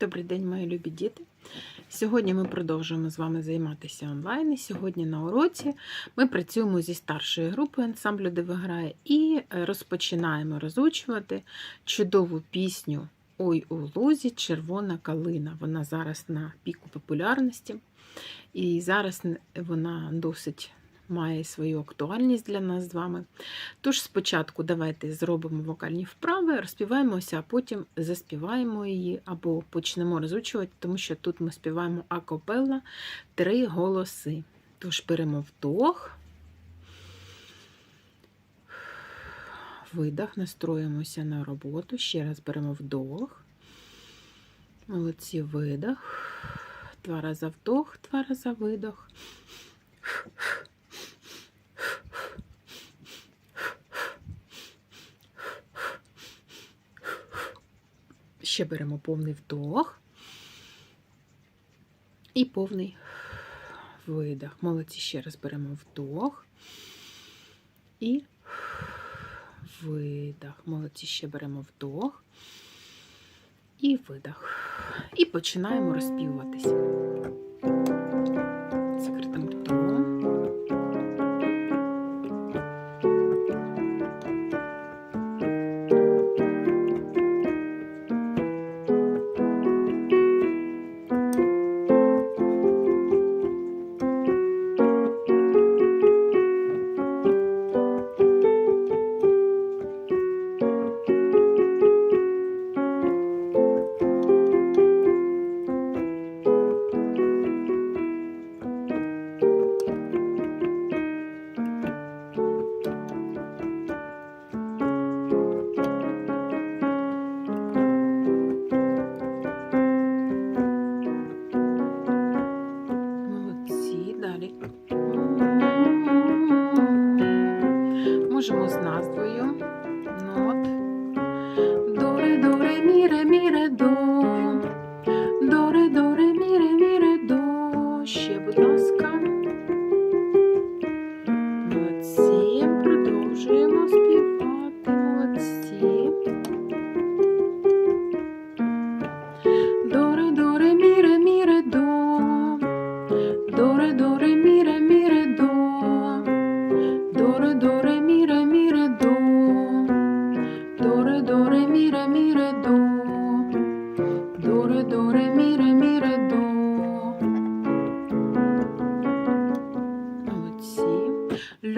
Добрий день, мої любі діти. Сьогодні ми продовжуємо з вами займатися онлайн. І сьогодні на уроці ми працюємо зі старшою групою ансамблю, де ви грає, і розпочинаємо розучувати чудову пісню Ой у лузі червона калина. Вона зараз на піку популярності, і зараз вона досить має свою актуальність для нас з вами. Тож спочатку давайте зробимо вокальні вправи, розпіваємося, а потім заспіваємо її або почнемо розучувати, тому що тут ми співаємо акапелла три голоси. Тож беремо вдох, видах, настроїмося на роботу. Ще раз беремо вдох. Молодці видох. Два рази вдох, два рази видох. Ще беремо повний вдох і повний видох. Молодці, ще раз беремо вдох і видох. Молодці, ще беремо вдох і видох. І починаємо розпівуватися.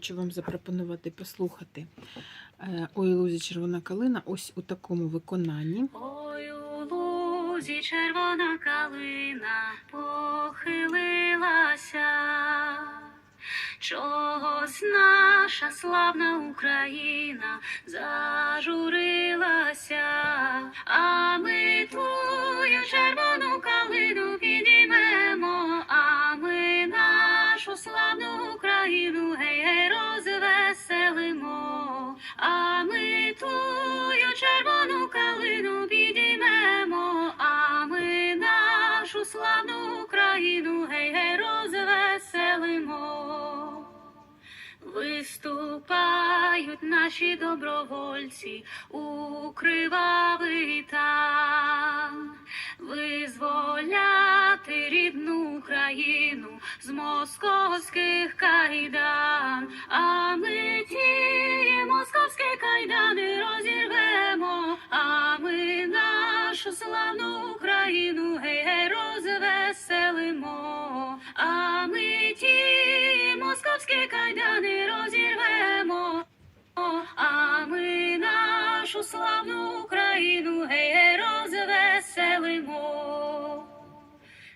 Хочу вам запропонувати послухати е, Ой, лузі червона калина ось у такому виконанні. Ой, у лузі червона калина похилилася, чогось наша славна Україна зажурилася, а ми твою червону Виступають наші добровольці у кривавий там, визволяти рідну Україну з московських кайдан, а ми ті московські кайдани розірвемо, а ми нашу славну Україну гей, нашу славну Україну, гей, гей, розвеселимо.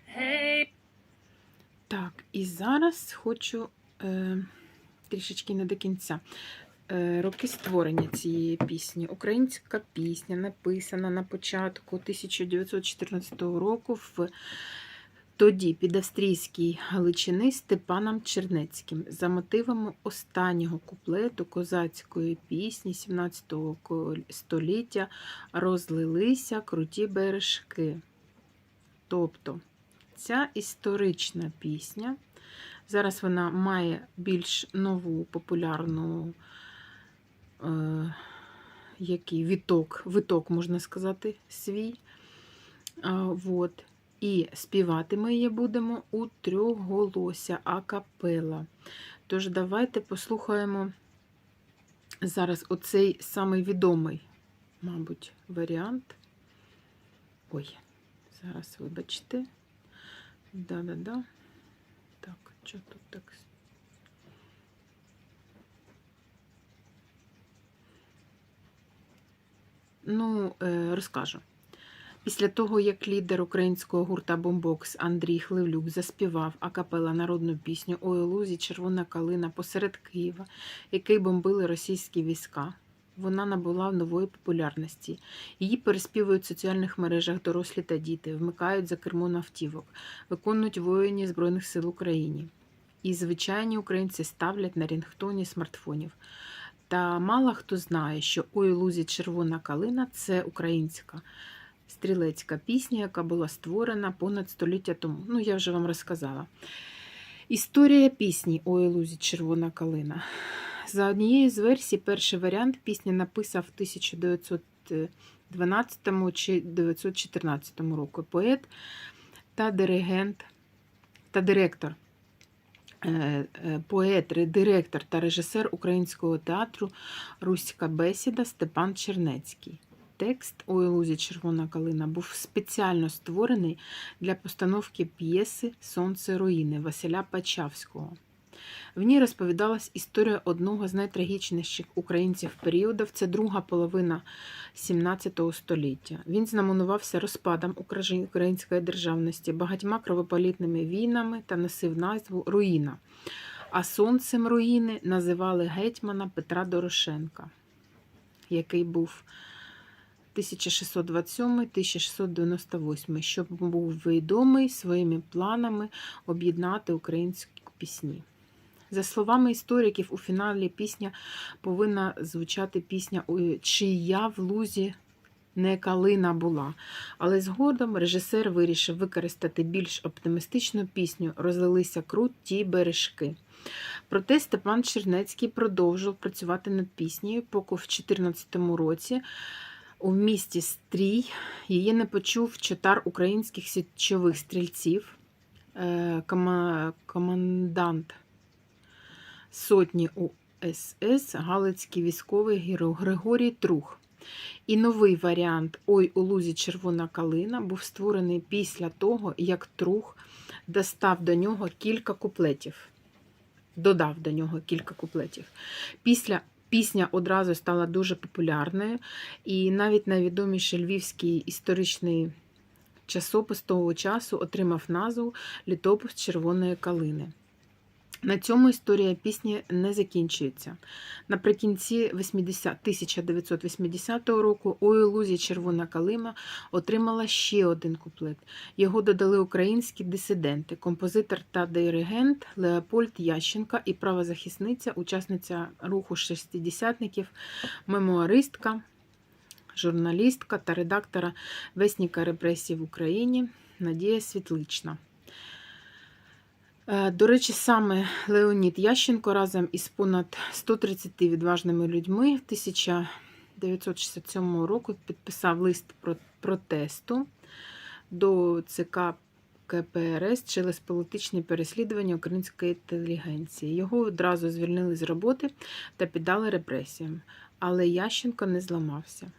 Гей. Так, і зараз хочу е, трішечки не до кінця. Е, роки створення цієї пісні. Українська пісня написана на початку 1914 року в тоді під австрійській Галичини Степаном Чернецьким за мотивами останнього куплету козацької пісні 17 століття розлилися круті бережки. Тобто ця історична пісня, зараз вона має більш нову популярну е, який віток, виток, можна сказати, свій. А, вот. І співати ми її будемо у трьохголосся акапела. Тож давайте послухаємо зараз оцей самий відомий, мабуть, варіант. Ой, зараз вибачте. Да-да-да. Так, що тут так? Ну, е, розкажу. Після того, як лідер українського гурта Бомбокс Андрій Хливлюк заспівав акапела народну пісню «Ой, лузі червона калина посеред Києва, який бомбили російські війська, вона набула нової популярності. Її переспівують в соціальних мережах дорослі та діти, вмикають за кермо на автівок, виконують воїні Збройних сил України. І звичайні українці ставлять на рінгтоні смартфонів. Та мало хто знає, що «Ой, лузі червона калина це українська стрілецька пісня, яка була створена понад століття тому. Ну, я вже вам розказала. Історія пісні «Ой, лузі червона калина. За однією з версій, перший варіант пісні написав в 1912 чи 1914 року поет та диригент та директор. е, е, Поет, ре- директор та режисер українського театру Руська бесіда Степан Чернецький. Текст «Ой, у лузі червона калина був спеціально створений для постановки п'єси Сонце руїни Василя Пачавського. В ній розповідалась історія одного з найтрагічніших українців періодів. Це друга половина 17 століття. Він знаменувався розпадом української державності, багатьма кровополітними війнами та носив назву Руїна. А сонцем руїни називали гетьмана Петра Дорошенка, який був 1627-1698, що був відомий своїми планами об'єднати українські пісні. За словами істориків, у фіналі пісня повинна звучати пісня «Ой, Чия в лузі не калина була. Але згодом режисер вирішив використати більш оптимістичну пісню Розлилися круті бережки. Проте Степан Чернецький продовжив працювати над піснею, поки в 2014 році у місті Стрій її не почув чотар українських січових стрільців, е, командант сотні УСС Галицький військовий герой Григорій Трух. І новий варіант Ой у лузі червона калина був створений після того, як Трух достав до нього кілька куплетів. Додав до нього кілька куплетів. Після пісня одразу стала дуже популярною, і навіть найвідоміший львівський історичний часопис того часу отримав назву Літопис червоної калини. На цьому історія пісні не закінчується. Наприкінці 80, 1980 року у лузі червона калима отримала ще один куплет. Його додали українські дисиденти, композитор та диригент Леопольд Ященка і правозахисниця, учасниця руху шестидесятників, мемуаристка, журналістка та редактора Весніка репресій в Україні Надія Світлична. Е, До речі, саме Леонід Ященко разом із понад 130 відважними людьми в 1967 року підписав лист про протесту до ЦК КПРС через політичні переслідування української інтелігенції. Його одразу звільнили з роботи та піддали репресіям. Але Ященко не зламався.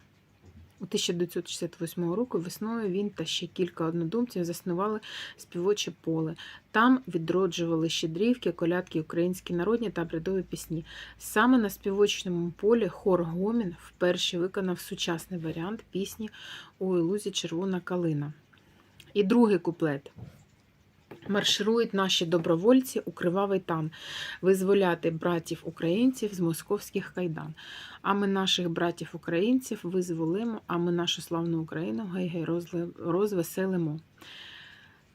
У 1968 року весною він та ще кілька однодумців заснували співоче поле. Там відроджували щедрівки, колядки, українські народні та бредові пісні. Саме на співочному полі хор Гомін вперше виконав сучасний варіант пісні у Ілузі червона калина. І другий куплет. Марширують наші добровольці у кривавий тан, визволяти братів українців з московських кайдан. А ми наших братів українців визволимо, а ми нашу славну Україну гей-гей розвеселимо.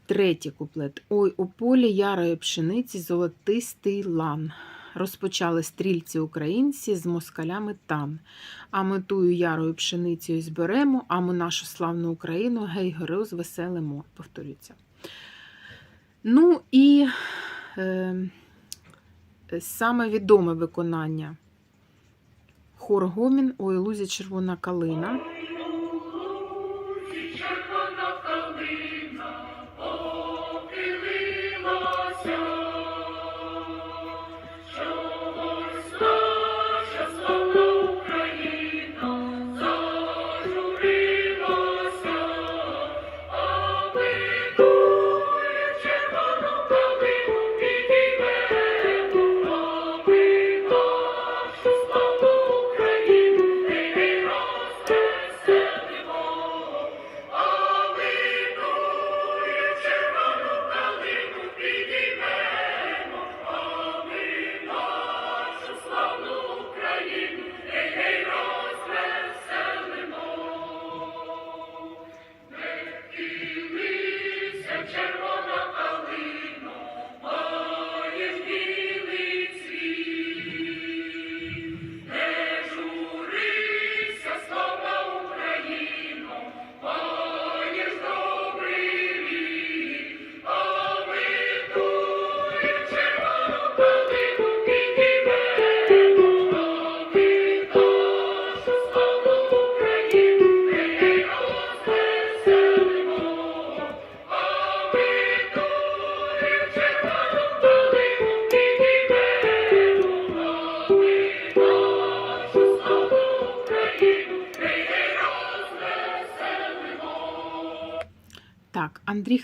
Третій куплет. Ой, у полі ярої пшениці золотистий лан. Розпочали стрільці українці з москалями тан. А ми тую ярою пшеницею зберемо, а ми нашу славну Україну гей розвеселимо. Повторюється. Ну і е, саме відоме виконання хор Гомін у Ілузі Червона калина.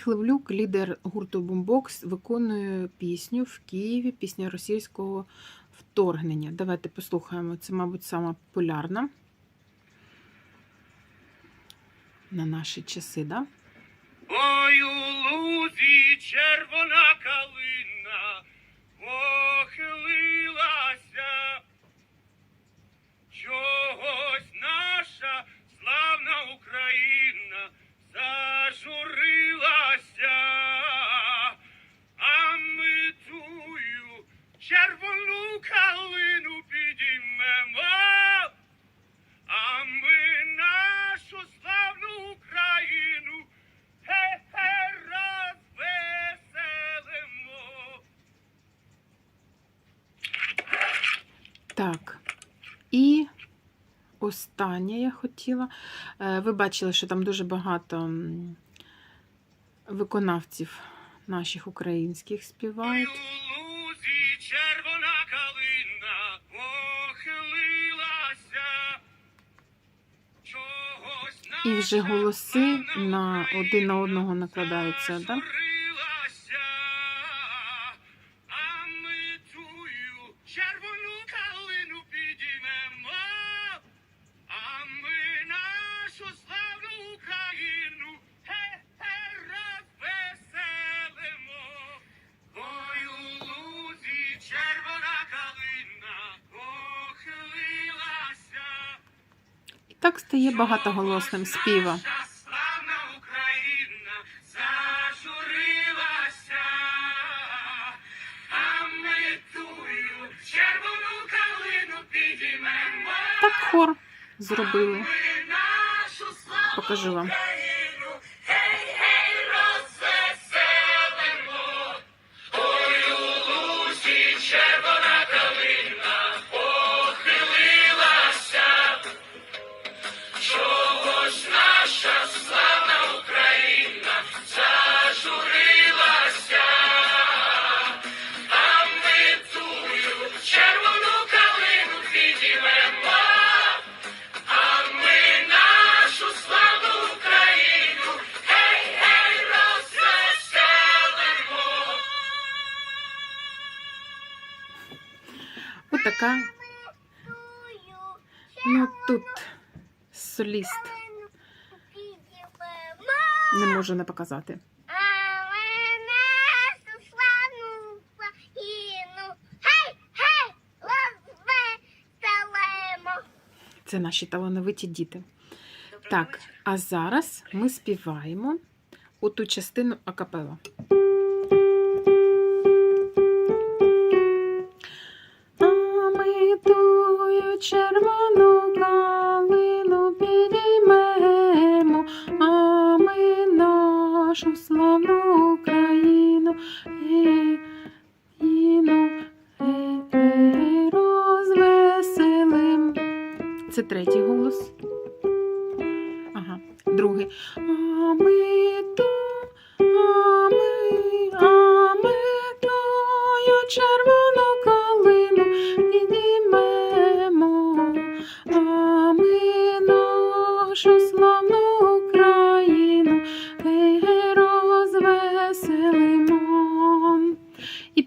Так, лідер гурту Бумбокс, виконує пісню в Києві, пісня російського вторгнення. Давайте послухаємо. Це, мабуть, сама популярна на наші часи, да? Ой, у лузі Так. І останнє я хотіла. Е, Ви бачили, що там дуже багато виконавців наших українських співають. червона калина похилилася. І вже голоси на один на одного накладаються, да? Так стає багатоголосним співа. Так хор зробили. Покажу вам. Отака. Ну тут соліст. Не можу не показати. А мене Суслану Україну розвеселемо. Це наші талановиті діти. Так, а зараз ми співаємо оту частину акапелла. Нашу славну Україну, ей, Іну, ей. Це третій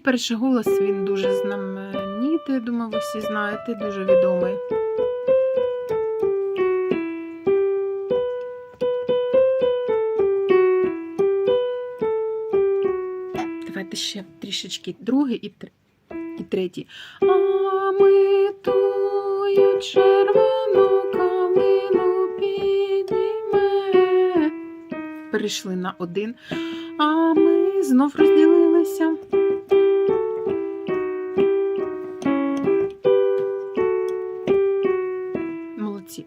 перший голос він дуже знаменитий, думаю, ви всі знаєте, дуже відомий. Давайте ще трішечки другий і, тр... і третій. А ми тую червону калину підійме. Перейшли на один. А ми знов розділилися.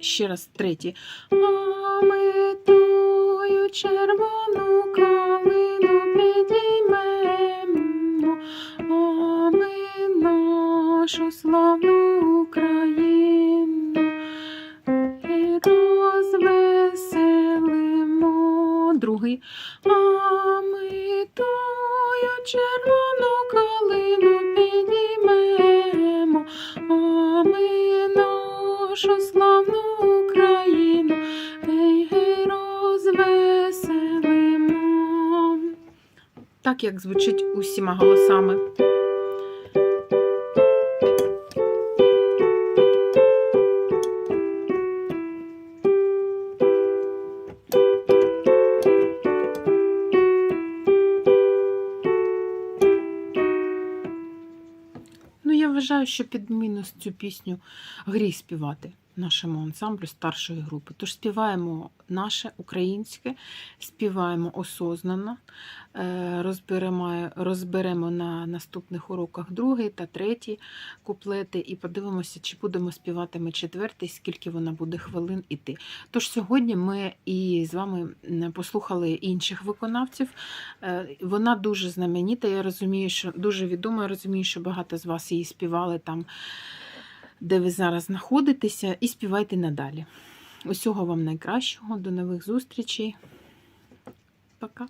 Ще раз третій. Мами тую червону калину підіймемо, о ми нашу славну нашу славну Україну ей, гей, розвеселимо. Так як звучить усіма голосами. Вважаю, що під мінус цю пісню грій співати нашому ансамблю старшої групи. Тож співаємо наше українське, співаємо осознано, е, розберемо, розберемо на наступних уроках другий та третій куплети і подивимося, чи будемо співати ми четвертий, скільки вона буде хвилин іти. Тож сьогодні ми і з вами послухали інших виконавців. Е, Вона дуже знаменита. Я розумію, що дуже відома. Я розумію, що багато з вас її співали там, де ви зараз знаходитеся, і співайте надалі. Усього вам найкращого, до нових зустрічей. Пока.